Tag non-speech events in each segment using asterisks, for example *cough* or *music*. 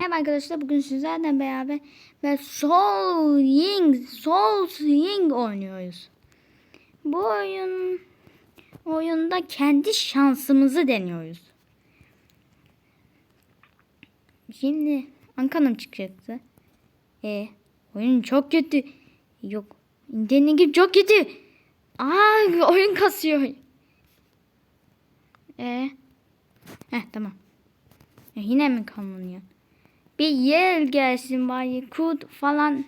Merhaba arkadaşlar bugün sizlerle beraber ve Soul Ying, Soul Ying oynuyoruz. Bu oyun oyunda kendi şansımızı deniyoruz. Şimdi Ankara'm çıkacaktı. E oyun çok kötü. Yok. İnternet gibi çok kötü. Aa oyun kasıyor. E. Heh tamam. Ya yine mi kanlanıyor? Bir yer gelsin bari. Kud falan.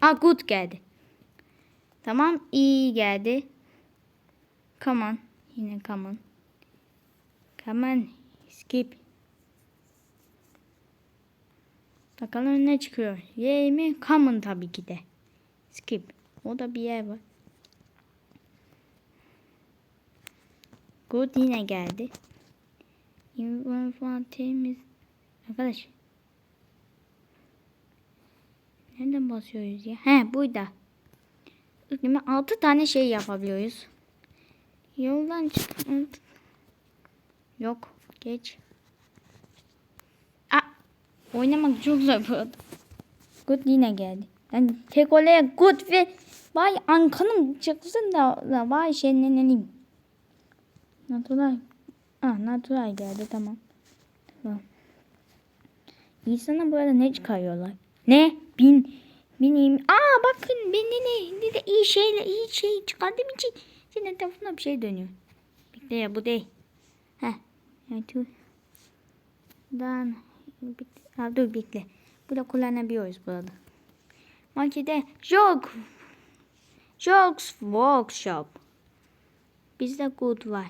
Aa good geldi. Tamam iyi geldi. Come on. Yine come on. Come on. Skip. Bakalım ne çıkıyor. Y mi? Common tabii ki de. Skip. O da bir yer var. Good yine geldi. Invan falan temiz. Arkadaş. Nereden basıyoruz ya? He burada. Şimdi 6 tane şey yapabiliyoruz. Yoldan çık. Yok. Geç. Aa, oynamak çok zor bu arada. Good yine geldi. Yani tek olaya good ve vay Ankan'ım çıksın da, da vay şenlenelim. Natural. Ah natural geldi. Tamam. İnsana bu arada ne çıkarıyorlar? Ne? Bin. Bineyim. Aa bakın beni ne? Ne de iyi şeyle iyi şey çıkardığım için senin etrafında bir şey dönüyor. Bekle ya bu değil. Heh. Dur. Dan. Ha, dur bekle. Burada kullanabiliyoruz burada. Markete Jog. Jogs Workshop. Bizde good var.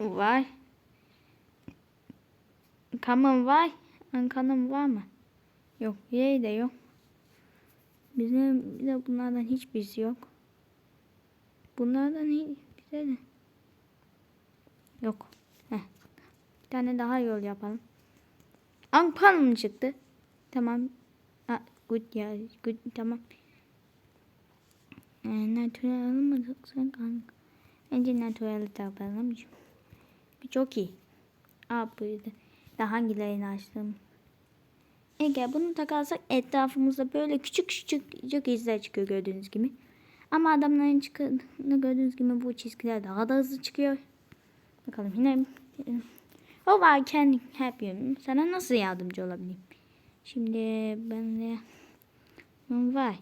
Var. Common var. Ankanım var mı? Yok. Y de yok. Bizim bize bunlardan hiçbirisi yok. Bunlardan hiç bize de yok. Heh. Bir tane daha yol yapalım. Ankanım çıktı. Tamam. Aa, good ya. Good tamam. Ee, natural almadık. Sen kanka. Bence natural yapalım. Bu çok iyi. Aa buydu. Daha hangilerini açtım? Eğer bunu takarsak etrafımızda böyle küçük küçük küçük izler çıkıyor gördüğünüz gibi. Ama adamların çıktığını gördüğünüz gibi bu çizgiler daha da hızlı çıkıyor. Bakalım yine. I can help you. Sana nasıl yardımcı olabilirim? Şimdi ben de var.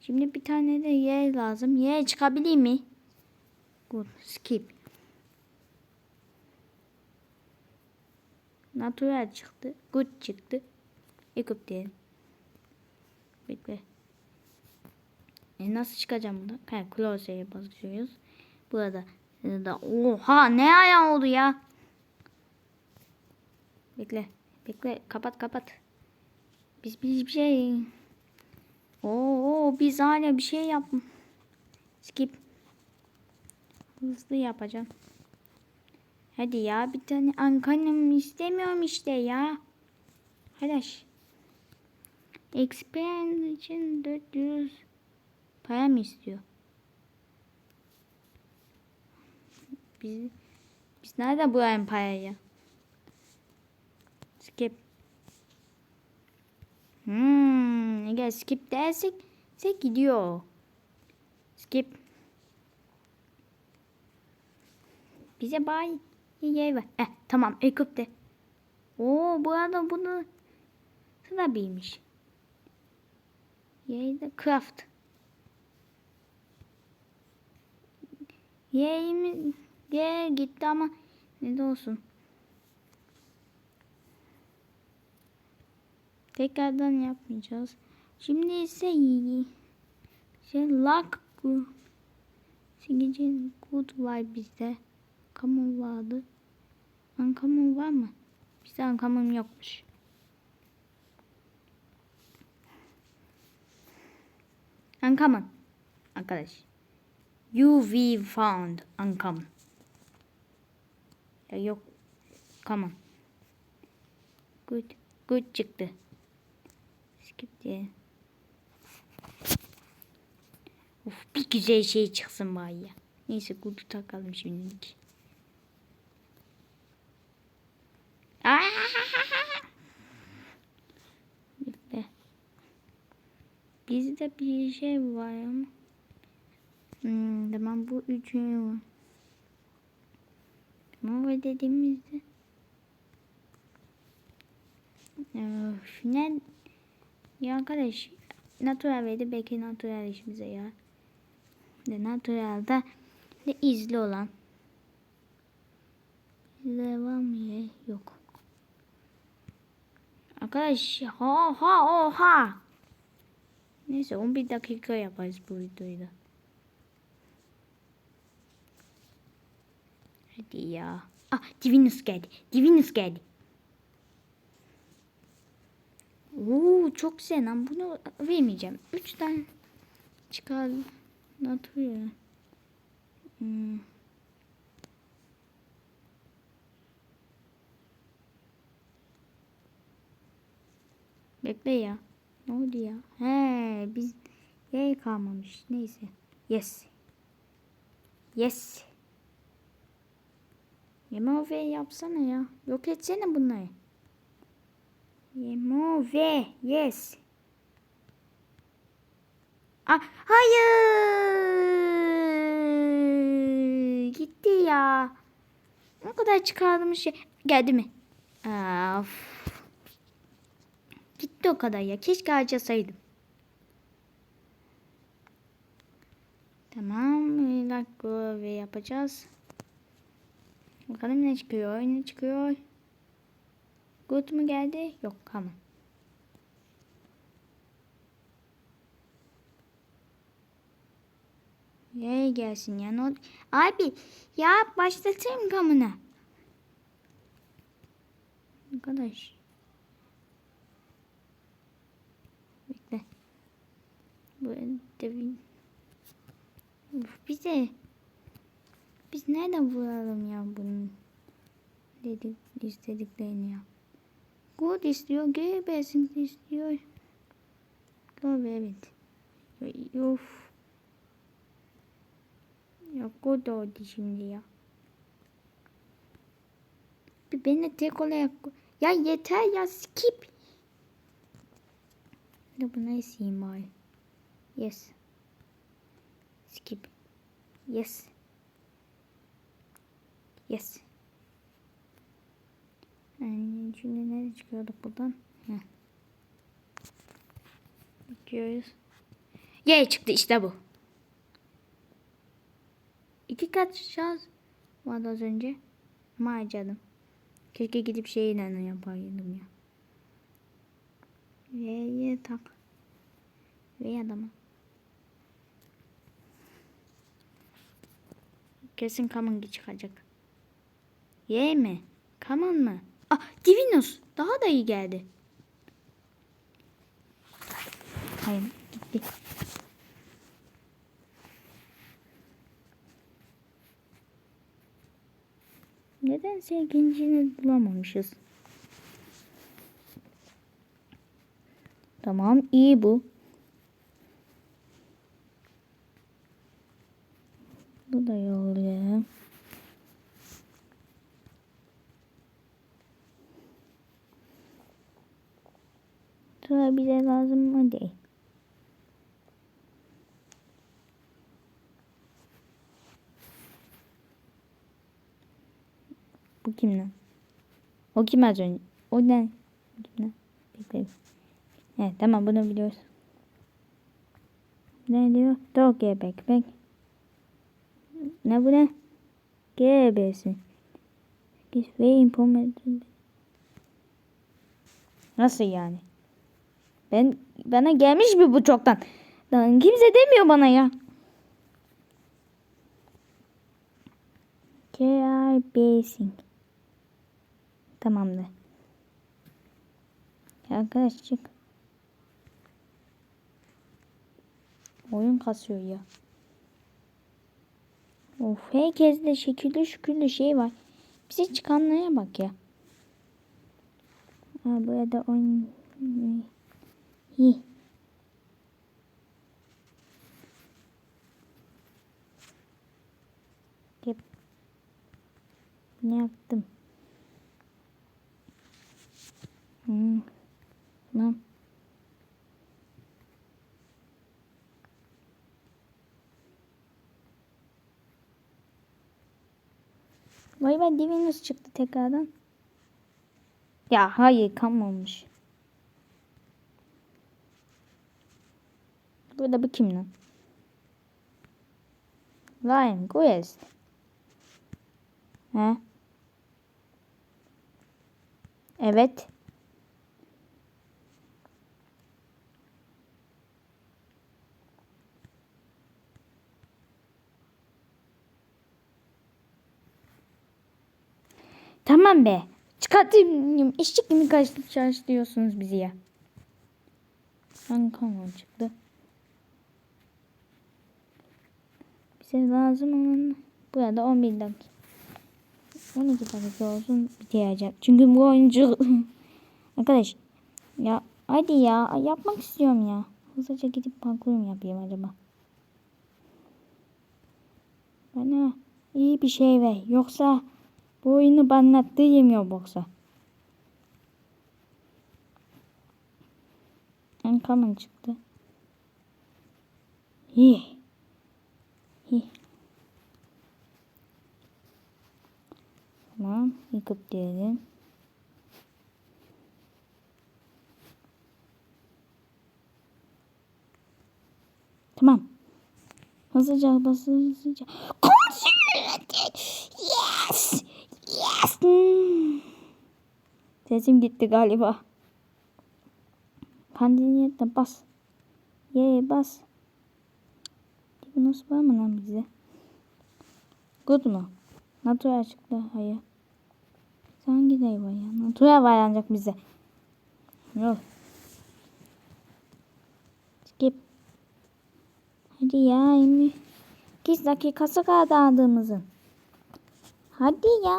Şimdi bir tane de Y lazım. Y çıkabilir mi? Good. Skip. Natural çıktı. Good çıktı. Ekip diyelim. Bekle. E nasıl çıkacağım buradan? Ha, close'ye basıyoruz. Burada da oha ne ayağı oldu ya? Bekle. Bekle. Kapat kapat. Biz biz bir şey Oo biz hala bir şey yap. Skip. Hızlı yapacağım. Hadi ya bir tane ankanım istemiyorum işte ya. Arkadaş. Experience için 400 para mı istiyor? Biz, biz nerede bu parayı? Skip. Hmm, eğer skip dersek gidiyor. Skip. Bize bay yer ver. Eh, tamam ekipte. Oo bu arada bunu sıra bilmiş. Yayda craft. Yayımız gel gitti ama ne de olsun. Tekrardan yapmayacağız. Şimdi ise. Şey luck bu. Sigici good var bizde. Kamu vardı. Ankamın var mı? Bizde ankamın yokmuş. Uncommon. Arkadaş. UV found. Uncommon. Ya yok. Common. Good. Good çıktı. Skip diye. Of bir güzel şey çıksın bari ya. Neyse kutu takalım şimdilik. Bekle. Bizde bir şey var ama. Hmm, tamam bu üçü var. Tamam ve dediğimizde. Öf, ne? Ya arkadaş. Natural verdi belki natural işimize ya. De naturalda de izli olan. Mı ya? Yok. Arkadaş ha ha oha. Neyse 11 dakika yaparız bu videoyu da. Hadi ya. Ah Divinus geldi. Divinus geldi. Oo çok güzel lan. Bunu vermeyeceğim. Üç tane çıkar. Natural. Hmm. Bekle ya. Ne oldu ya? He biz yay kalmamış. Neyse. Yes. Yes. Yemo ve yapsana ya. Yok etsene bunları. Yemo ve yes. Ah, hayır. Gitti ya. Ne kadar çıkardım şey. Geldi mi? Of. Gitti o kadar ya. Keşke harcasaydım. Tamam. Dakika ve yapacağız. Bakalım ne çıkıyor. Ne çıkıyor? Good mu geldi? Yok tamam. Yay gelsin ya. Oldu? Abi ya başlatayım kamını. Arkadaş. Bekle. Devin. Uf, bize. Biz nereden vuralım ya bunun dedik istediklerini ya. Good istiyor, GB'sin istiyor. Good evet. Of. Ya good oldu şimdi ya. Bir beni tek olarak... Ya yeter ya skip. Ya buna iseyim bari. Yes. Skip. Yes. Yes. Yani şimdi nereye çıkıyorduk buradan? Bakıyoruz. Yay çıktı işte bu. İki kat şans vardı az önce. Ama harcadım. Keşke gidip şeyle yapaydım ya. V'ye tak. V adamı. Kesin Kamungi çıkacak. Y mi? Kaman mı? Ah Divinus. Daha da iyi geldi. Hayır gitti. Nedense ikincini bulamamışız. Tamam iyi bu. Bu da yol ya. Sıra bize lazım mı değil. Bu kim lan? O kim az önce? O ne? Kim lan? Bekleyin. Evet tamam bunu biliyoruz. Ne diyor? Tokyo backpack. Ne bu ne? GB'si. Ve implement. Nasıl yani? Ben bana gelmiş mi bu çoktan? Lan kimse demiyor bana ya. KR Basing. Tamamdır. Arkadaş çık. Oyun kasıyor ya. Of herkeste şekilli şükürlü şey var. Bize çıkanlara bak ya. Ha, burada oyun... İyi. Yap. Ne yaptım? Hmm. Tamam. Vay be divi nasıl çıktı tekrardan? Ya hayır kalmamış. Burada bu kim lan? Lion Quest. He? Evet. Tamam be. Çıkartayım. İşçi gibi karşılıyorsunuz bizi ya. Hangi kanal çıktı? Bize lazım olan burada 11 dakika. 12 dakika olsun biteceğim. Çünkü bu oyuncu *laughs* arkadaş ya hadi ya yapmak istiyorum ya. Hızlıca gidip parkur mu yapayım acaba? Bana iyi bir şey ver. Yoksa bu oyunu banlattı yemiyor boksa. Uncommon çıktı. İyi. İyi. Tamam. Yıkıp diyelim. Tamam. Hızlıca hızlıca. Consulated. Yes. Yes. Hmm. Sesim gitti galiba. Kandiliyette bas. Ye bas. Nasıl var mı lan bize? Good mu? Natural çıktı. Hayır. Hangi day var ya? Natural var ancak bize. Yok. Skip. Hadi ya Emi. 2 dakikası kaldı aldığımızın. Hadi ya.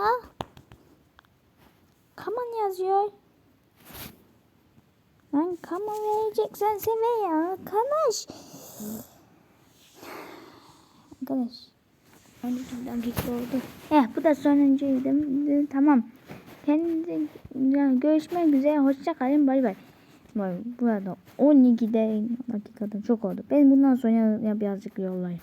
Kaman yazıyor. Lan kaman vereceksen seve ya. Arkadaş. Arkadaş. 12 dakika oldu. Eh bu da sonuncuydu. Tamam. Kendi yani görüşmek üzere. Hoşça kalın. Bay bay. Bay. Bu arada 12 dakikada çok oldu. Ben bundan sonra birazcık yollayayım.